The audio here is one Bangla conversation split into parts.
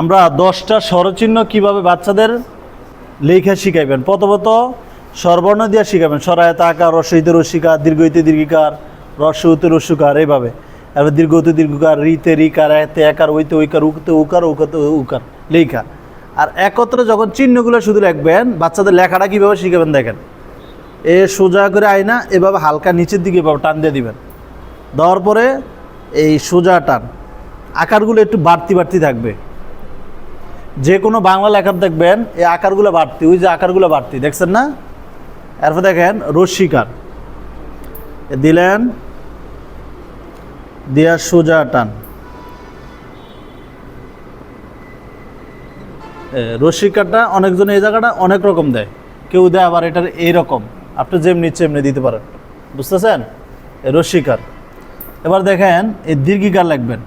আমরা দশটা স্বরচিহ্ন কীভাবে বাচ্চাদের লেখা শিখাইবেন? প্রথমত স্বরবর্ণ দিয়ে শিখাবেন সরায়ত আকার রসইতে রসিকার দীর্ঘইতে দীর্ঘিকার রসউতে রসুকার, এইভাবে। এবার দীর্ঘতে দীর্ঘকার রিতে রিকার এতে একার ওইতে ওইকার উকতে উকার, উকাতে উকার, লেখা। আর একত্রে যখন চিহ্নগুলো শুধু লিখবেন, বাচ্চাদের লেখাটা কীভাবে শিখাবেন দেখেন? এ সোজা করে আয়না, এভাবে হালকা নিচের দিকে এভাবে টান দিয়ে দিবেন। দেওয়ার পরে এই সোজা টান, আকারগুলো একটু বাড়তি বাড়তি থাকবে। যে কোনো বাংলা লেখার দেখবেন এই আকারগুলো বাড়তি ওই যে আকারগুলো বাড়তি দেখছেন না? এরপর দেখেন রশ্মিকার। দিলেন দেওয়ার সোজা টান। এ, রশ্মিকারটা অনেকজন এই জায়গাটা অনেক রকম দেয়। কেউ দেয় আবার এটার এইরকম। আপনি যেমনি ইচ্ছে এমনি দিতে পারেন। বুঝতেছেন? রশ্মিকার। এবার দেখেন এই দীর্ঘিকার লাগবেন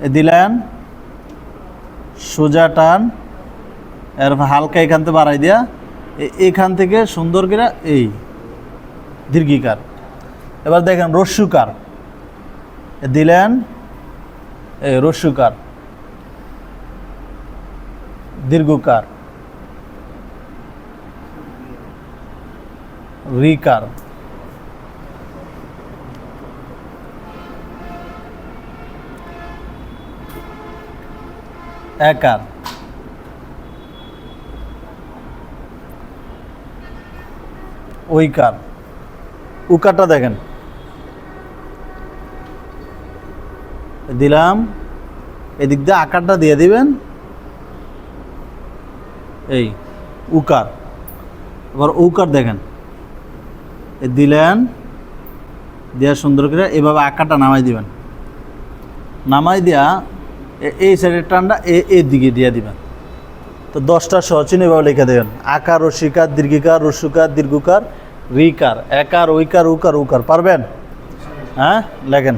এ দিলেন সোজা টান, এরপর হালকা এখান থেকে বাড়াই এ- এখান থেকে সুন্দর করে এই দীর্ঘিকার। এবার দেখেন রস্যুকার। দিলেন এই রস্যুকার। দীর্ঘকার। রিকার। একার ওইকার। উকারটা দেখেন। দিলাম। এদিক দিয়ে আকারটা দিয়ে দিবেন। এই, উকার। এবার উকার দেখেন। দিলেন। দেওয়া সুন্দর করে এভাবে আকারটা নামাই দিবেন। নামাই দেয়া এই সাইডের টানটা এ দিকে দিয়ে দিবেন। তো দশটা সচিন এভাবে লিখে দেবেন। আকার রসিকার দীর্ঘিকার, রসুকার, দীর্ঘকার, রিকার, একার ওইকার উকার উকার পারবেন? হ্যাঁ? লেখেন।